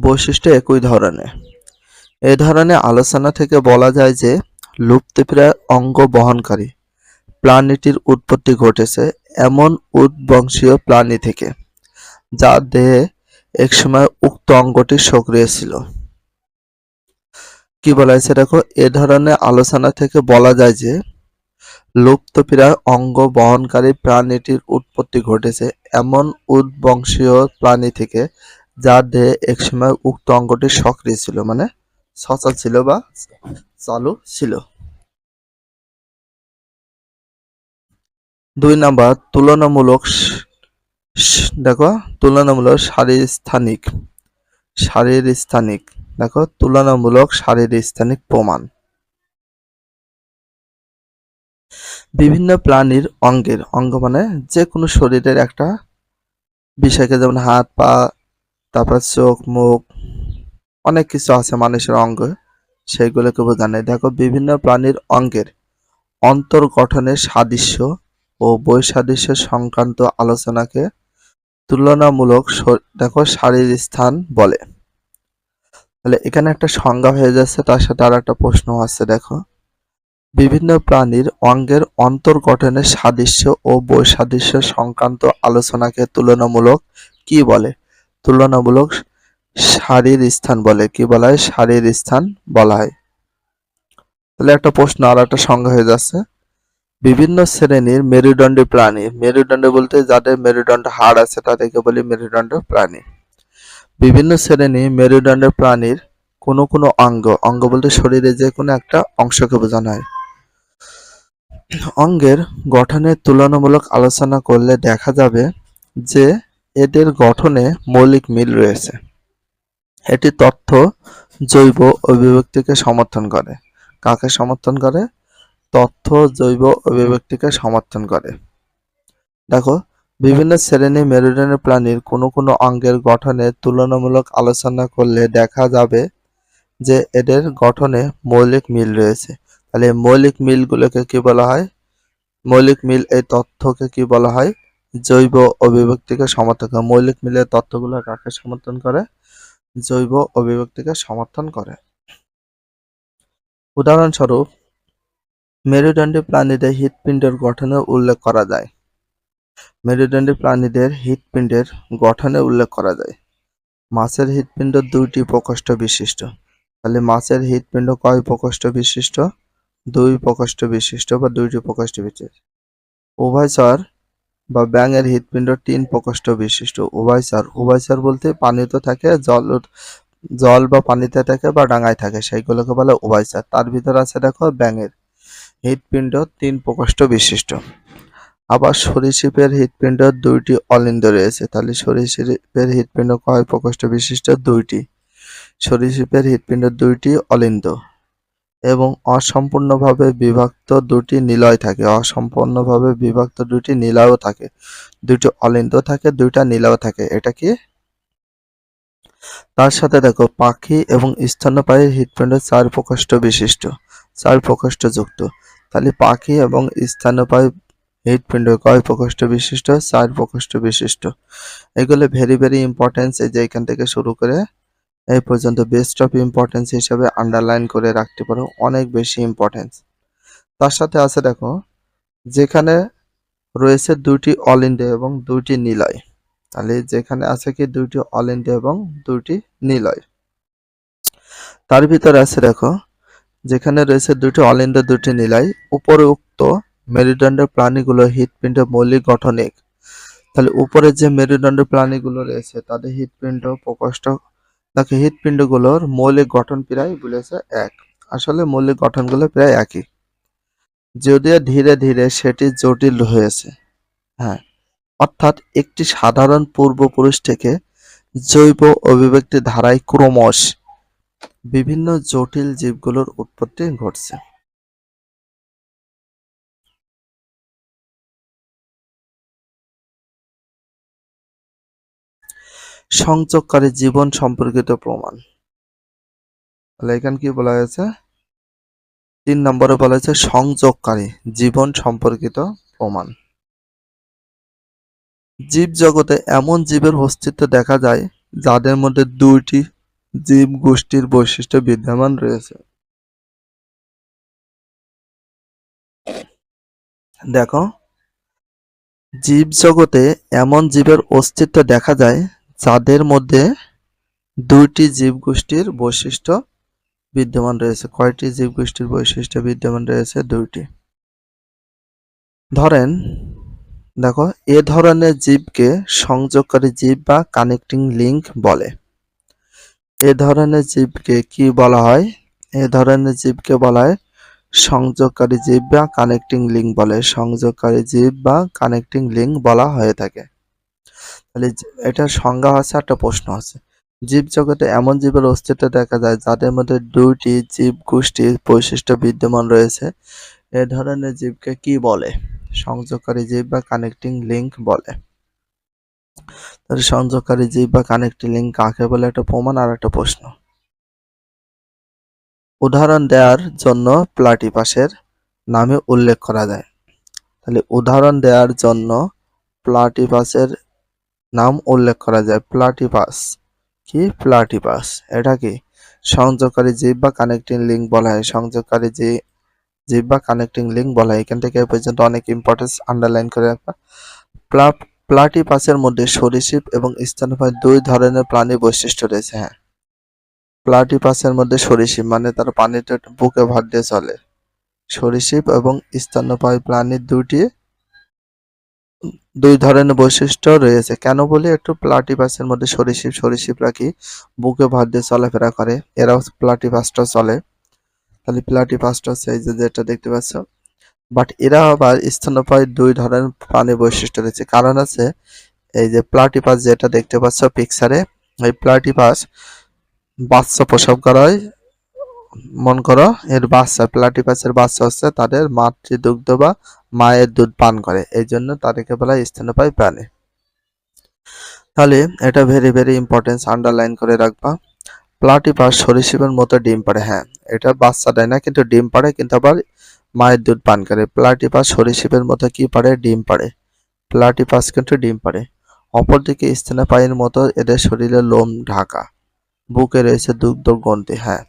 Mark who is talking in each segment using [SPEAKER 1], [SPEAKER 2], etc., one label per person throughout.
[SPEAKER 1] বৈশিষ্ট্য একই ধরনের। এ ধরনের আলোচনা থেকে বলা যায় যে, লুপ্তপ্রায় অঙ্গ বহনকারী প্রাণীটির উৎপত্তি ঘটেছে এমন উদ্বংশীয় প্রাণী থেকে যার দেহে একসময় উক্ত অঙ্গটি সক্রিয় ছিল। কি বলা হয়েছে দেখো? এ ধরনের আলোচনা থেকে বলা যায় যে, লুপ্তপ্রায় অঙ্গ বহনকারী প্রাণীটির উৎপত্তি ঘটেছে এমন উদ্বংশীয় প্রাণী থেকে যার দেহে একসময় উক্ত অঙ্গটি সক্রিয় ছিল মানে সচল ছিল বা চালু ছিল। দুই নাম্বার, তুলনামূলক দেখো, তুলনামূলক শারীরস্থানিক শারীরস্থানিক, দেখো, তুলনামূলক শারীরস্থানিক প্রমাণ। বিভিন্ন প্রাণীর অঙ্গের, অঙ্গ মানে যে কোনো শরীরের একটা বিষয়কে যেমন হাত, পা তারপর চোখ, মুখ, অনেক কিছু আছে মানুষের অঙ্গ সেইগুলোকে বোঝানো দেখো, বিভিন্ন প্রাণীর অঙ্গের অন্তর্গঠনের সাদৃশ্য ও বৈসাদৃশ্য সংক্রান্ত আলোচনাকে তুলনামূলক দেখো শারীর স্থান বলে। তাহলে এখানে একটা সংজ্ঞা হয়ে যাচ্ছে, তার সাথে আর একটা প্রশ্ন আছে, দেখো। বিভিন্ন প্রাণীর অঙ্গের অন্তর্গঠনের সাদৃশ্য ও বৈসাদৃশ্য সংক্রান্ত আলোচনাকে তুলনামূলক কি বলে? তুলনামূলক শারীর স্থান বলে, কি বলা হয়? শারীর স্থান বলা হয়। তাহলে একটা প্রশ্ন, আর একটা সংজ্ঞা হয়ে যাচ্ছে। বিভিন্ন শ্রেণির মেরুদণ্ডী প্রাণী, মেরুদণ্ড বলতে যাদের মেরুদণ্ড হাড় আছে, তাদেরকে বলি মেরুদণ্ড প্রাণী। বিভিন্ন শ্রেণি মেরুদণ্ডের প্রাণীর কোনো কোনো অঙ্গ অঙ্গ বলতে শরীরে যে কোনো একটা অংশকে বোঝানো হয়। অঙ্গের গঠনের তুলনামূলক আলোচনা করলে দেখা যাবে যে এদের গঠনে মৌলিক মিল রয়েছে। এটি তথ্য জৈব অভিব্যক্তিকে সমর্থন করে। কাকে সমর্থন করে? তথ্য জৈব অভিব্যক্তিকে সমর্থন করে। দেখো, বিভিন্ন শ্রেণি মেরুদণ্ডের প্রাণীর কোনো কোনো অঙ্গের গঠনে তুলনামূলক আলোচনা করলে দেখা যাবে যে এদের গঠনে মৌলিক মিল রয়েছে। তাহলে মৌলিক মিলগুলোকে কি বলা হয়? মৌলিক মিল এই তথ্যকে কি বলা হয়? জৈব অভিব্যক্তিকে সমর্থন মৌলিক মিলের তথ্যগুলো কাকে সমর্থন করে? জৈব অভিব্যক্তিকে সমর্থন করে। উদাহরণস্বরূপ, মেরুদণ্ডী প্রাণীদের হৃৎপিণ্ডের গঠনে উল্লেখ করা যায়। মেরুদণ্ডী প্রাণীদের হৃৎপিণ্ডের গঠনে উল্লেখ করা যায়। মাছের হৃৎপিণ্ড দুইটি প্রকোষ্ঠ বিশিষ্ট। তাহলে মাছের হৃৎপিণ্ড কয় প্রকোষ্ঠ বিশিষ্ট? দুই প্রকোষ্ঠ বিশিষ্ট বা দুইটি প্রকোষ্ঠ বিশিষ্ট। উভয়চর বা ব্যাঙের হৃৎপিণ্ড তিন প্রকোষ্ঠ বিশিষ্ট। উভয়চর উভয়চর বলতে পানিতে থাকে, জল জল বা পানিতে থাকে বা ডাঙায় থাকে, সেইগুলোকে বলে উভয়চর তার ভিতর আছে দেখো ব্যাঙের হৃৎপিণ্ড তিন প্রকোষ্ঠ বিশিষ্ট। আবার সরীসৃপের হৃৎপিণ্ড দুইটি অলিন্দ রয়েছে। তাহলে সরীসৃপের হৃৎপিণ্ড কয় প্রকোষ্ঠ বিশিষ্ট? দুইটি। সরীসৃপের হৃৎপিণ্ড দুইটি অলিন্দ। এবং অসম্পূর্ণভাবে বিভক্ত দুটি নিলয় থাকে। অসম্পূর্ণভাবে বিভক্ত দুটি নিলয়ও থাকে। দুটি অলিন্দ থাকে, দুইটা নিলয় থাকে। এটা কি? তার সাথে দেখো, পাখি এবং স্তন্যপায়ীর হৃৎপিণ্ড চার প্রকোষ্ঠ বিশিষ্ট চার প্রকোষ্ঠ যুক্ত। তাহলে পাখি এবং স্তন্যপায়ী হৃৎপিণ্ড কয় প্রকোষ্ঠ বিশিষ্ট? চার প্রকোষ্ঠ বিশিষ্ট। এগুলো ভেরি ভেরি ইম্পর্টেন্স এই যে এখান থেকে শুরু করে এই পর্যন্ত বেস্ট অফ ইম্পর্টেন্স হিসাবে আন্ডারলাইন করে রাখতে পারো, অনেক বেশি ইম্পর্টেন্স তার সাথে আছে দেখো, যেখানে রয়েছে দুইটি অল ইন্ডিয়া এবং দুইটি নিলয়। তাহলে যেখানে আছে কি দুইটি অল ইন্ডিয়া এবং দুইটি নিলয়? তার ভিতরে আছে দেখো, যেখানে রয়েছে দুটি অল ইন্ডিয়া দুটি নিলয় উপরে উক্ত মেরুদণ্ডের প্রাণীগুলো হৃৎপিণ্ড মৌলিক গঠনিক তাহলে উপরে যে মেরুদণ্ডের প্রাণীগুলো রয়েছে, তাদের হৃৎপিণ্ড, প্রকোষ্ঠ দেখো হৃৎপিণ্ডগুলোর মৌলিক গঠন প্রায় বলেছে এক। আসলে মৌলিক গঠনগুলো প্রায় একই। যদিও ধীরে ধীরে সেটি জটিল হয়েছে। হ্যাঁ অর্থাৎ একটি সাধারণ পূর্বপুরুষ থেকে জৈব অভিব্যক্তি ধারায় ক্রমশ বিভিন্ন জটিল জীবগুলোর উৎপত্তি ঘটছে। সংযোগকারী জীবন সম্পর্কিত প্রমাণ। তাহলে এখানে কি বলা হয়েছে? তিন নম্বরে বলা হয়েছে সংযোগকারী, জীবন সম্পর্কিত প্রমাণ। জীব জগতে এমন জীবের অস্তিত্ব দেখা যায়, যাদের মধ্যে দুইটি জীব গোষ্ঠীর বৈশিষ্ট্য বিদ্যমান রয়েছে। দেখো জীব জগতে এমন জীবের অস্তিত্ব দেখা যায় যাদের মধ্যে দুইটি জীব গোষ্ঠীর বৈশিষ্ট্য বিদ্যমান রয়েছে। কয়টি জীব গোষ্ঠীর বৈশিষ্ট্য বিদ্যমান রয়েছে? দুইটি। ধরেন, দেখো, এ ধরনের জীবকে সংযোগকারী জীব বা কানেক্টিং লিঙ্ক বলে। এ ধরনের জীবকে কি বলা হয়? এ ধরনের জীবকে বলা হয় সংযোগকারী জীব বা কানেক্টিং লিঙ্ক বলে। সংযোগকারী জীব বা কানেক্টিং লিঙ্ক বলা হয়ে থাকে। তাহলে এটার সংজ্ঞা আছে, একটা প্রশ্ন আছে। জীব জগতে এমন জীবের অস্তিত্ব দেখা যায়, যাদের মধ্যে দুইটি জীব গোষ্ঠীর বৈশিষ্ট্য বিদ্যমান রয়েছে। এ ধরনের জীবকে কি বলে? সংযোগকারী জীব বা কানেক্টিং লিঙ্ক বলে। তাহলে সংযোগকারী জীব বা কানেক্টিং লিঙ্ক কাকে বলে? একটা প্রমাণ আর একটা প্রশ্ন। উদাহরণ দেওয়ার জন্য প্লাটিপাসের নামে উল্লেখ করা যায়। তাহলে উদাহরণ দেওয়ার জন্য প্লাটিপাসের নাম উল্লেখ করা যায় প্লাটিপাস। কি? প্লাটিপাস। এটা কি? সংযোগকারী জীব বা কানেক্টিং লিঙ্ক বলা হয়। সংযোগকারী যে, জীব বা কানেক্টিং লিঙ্ক বলা হয়। এখান থেকে পর্যন্ত অনেক ইম্পর্টেন্স আন্ডারলাইন করে রাখবা। প্লাটিপাসের মধ্যে সরীসৃপ এবং স্তন্যপায়ী দুই ধরনের প্রাণী বৈশিষ্ট্য রয়েছে হ্যাঁ। প্লাটিপাসের মধ্যে সরীসৃপ মানে তারা পানিতে বুকে ভাত দিয়ে চলে। সরীসৃপ এবং স্তন্যপায়ী প্রাণীর দুটি দুই ধরনের বৈশিষ্ট্য রয়েছে। কেন বলি? একটু প্লাটিপাসের মধ্যে সরীসৃপ সরীসৃপরা কি বুকে ভাত দিয়ে চলাফেরা করে, এরাও প্লাটিপাসটা চলে। তাহলে প্লাটিপাসটা হচ্ছে এই যে যেটা দেখতে পাচ্ছ। বাট এরা আবার স্তন্যপায়ী দুই ধরনের প্রাণী বৈশিষ্ট্য রয়েছে। কারণ আছে এই যে প্লাটিপাস যেটা দেখতে পাচ্ছ পিকচারে এই প্লাটিপাস বাচ্চা প্রসব করায় মন করো, এর বাচ্চা, প্লাটিপাসের বাচ্চা হচ্ছে তাদের মাতৃদুগ্ধ বা মায়ের দুধ পান করে। এই জন্য তাদেরকে বলা স্তন্যপায়ী প্রাণী। তাহলে এটা ভেরি ভেরি ইম্পর্টেন্স আন্ডারলাইন করে রাখবা। প্লাটিপাস সরীসৃপের মতো ডিম পাড়ে হ্যাঁ। এটা বাচ্চা দেয় না, কিন্তু ডিম পাড়ে, কিন্তু আবার মায়ের দুধ পান করে। প্লাটিপাস সরীসৃপের মতো কি পারে ডিম পাড়ে। প্লাটিপাস কিন্তু ডিম পাড়ে। অপরদিকে স্তন্যপায়ীর মতো এদের শরীরে লোম ঢাকা। বুকে রয়েছে দুগ্ধ গ্রন্থি হ্যাঁ।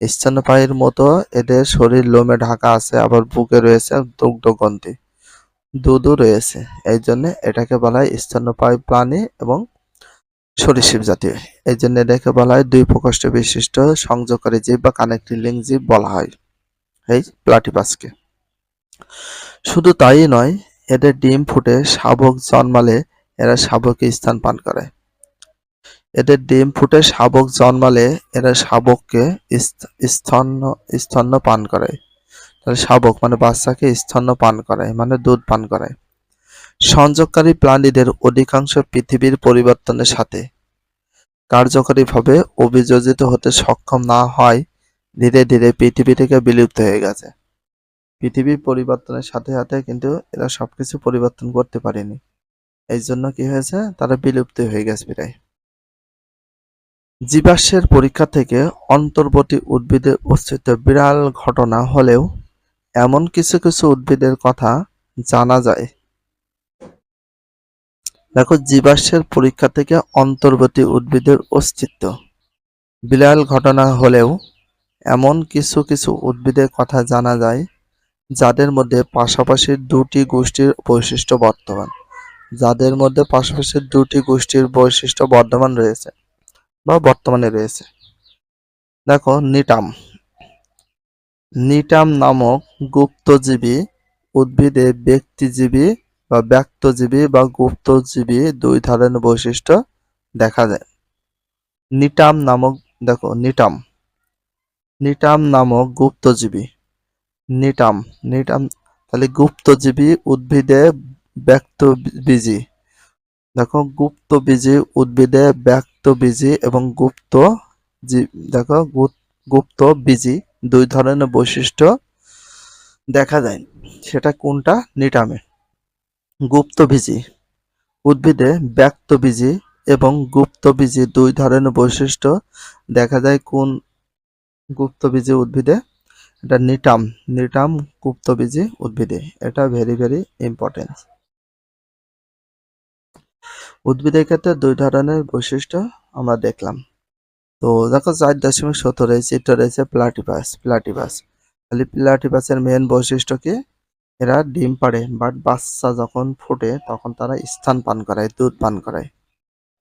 [SPEAKER 1] স্তন্যপায়ীর মতো এদের শরীর লোমে ঢাকা আছে, আবার বুকে রয়েছে দুগ্ধ গ্রন্থি। দুধও রয়েছে। এই জন্য এটাকে বলা হয় স্তন্যপায়ী প্রাণী এবং সরীসৃপ জাতীয়। এই জন্য এটাকে বলা হয় দুই প্রকোষ্ঠ বিশিষ্ট সংযোগকারী জীব বা কানেক্টিং লিঙ্ক জীব বলা হয়, এই প্লাটিপাসকে। শুধু তাই নয়, এদের ডিম ফুটে শাবক জন্মালে এরা শাবকে স্থান পান করে। এদের ডিম ফুটে শাবক জন্মালে এরা শাবককে স্তন্য স্তন্য পান করে। তাহলে শাবক মানে বাচ্চাকে স্তন্য পান করায় মানে দুধ পান করায় সংযোগকারী প্রাণীদের অধিকাংশ পৃথিবীর পরিবর্তনের সাথে। কার্যকরীভাবে অভিযোজিত হতে সক্ষম না হয়, ধীরে ধীরে পৃথিবী থেকে বিলুপ্ত হয়ে গেছে। পৃথিবীর পরিবর্তনের সাথে সাথে কিন্তু এরা সবকিছু পরিবর্তন করতে পারেনি। এই জন্য কি হয়েছে? তারা বিলুপ্ত হয়ে গেছে প্রায়। জীবাশ্মের পরীক্ষা থেকে অন্তর্বর্তী উদ্ভিদের অস্তিত্ব বিরল ঘটনা হলেও এমন কিছু কিছু উদ্ভিদের কথা জানা যায়। দেখো, জীবাশ্মের পরীক্ষা থেকে অন্তর্বর্তী উদ্ভিদের অস্তিত্ব। বিরল ঘটনা হলেও এমন কিছু কিছু উদ্ভিদের কথা জানা যায়, যাদের মধ্যে পাশাপাশি দুটি গোষ্ঠীর বৈশিষ্ট্য বর্তমান। যাদের মধ্যে পাশাপাশি দুটি গোষ্ঠীর বৈশিষ্ট্য বর্তমান রয়েছে। বা বর্তমানে রয়েছে। দেখো, নিটাম। নিটাম নামক গুপ্তজীবী উদ্ভিদে ব্যক্তিজীবী বা ব্যক্তজীবী বা গুপ্তজীবী দুই ধরনের বৈশিষ্ট্য দেখা যায়। নিটাম নামক, দেখো, নিটাম। নিটাম নামক গুপ্তজীবী। নিটাম নিটাম, তাহলে গুপ্তজীবী উদ্ভিদে ব্যক্তবীজী। দেখো, গুপ্তবীজী উদ্ভিদে ব্যক্তবীজী এবং গুপ্ত দেখো গুপ্ত বীজি দুই ধরনের বৈশিষ্ট্য দেখা যায়। সেটা কোনটা? নিটামে। গুপ্তবীজী, উদ্ভিদে ব্যক্তবীজী এবং গুপ্তবীজী দুই ধরনের বৈশিষ্ট্য দেখা যায় কোন গুপ্তবীজী উদ্ভিদে? এটা নিটাম নিটাম গুপ্তবীজী উদ্ভিদে। এটা ভেরি ভেরি ইম্পর্টেন্ট উদ্ভিদের ক্ষেত্রে দুই ধরনের বৈশিষ্ট্য আমরা দেখলাম। তো দেখো চার দশমিক রয়েছে চিত্র রয়েছে প্লাটিপাস প্লাটিপাস খালি প্লাটিপাসের মেন বৈশিষ্ট্য কি? এরা ডিম পাড়ে বাট বাচ্চা যখন ফোটে, তখন তারা স্থান পান করায় দুধ পান করায়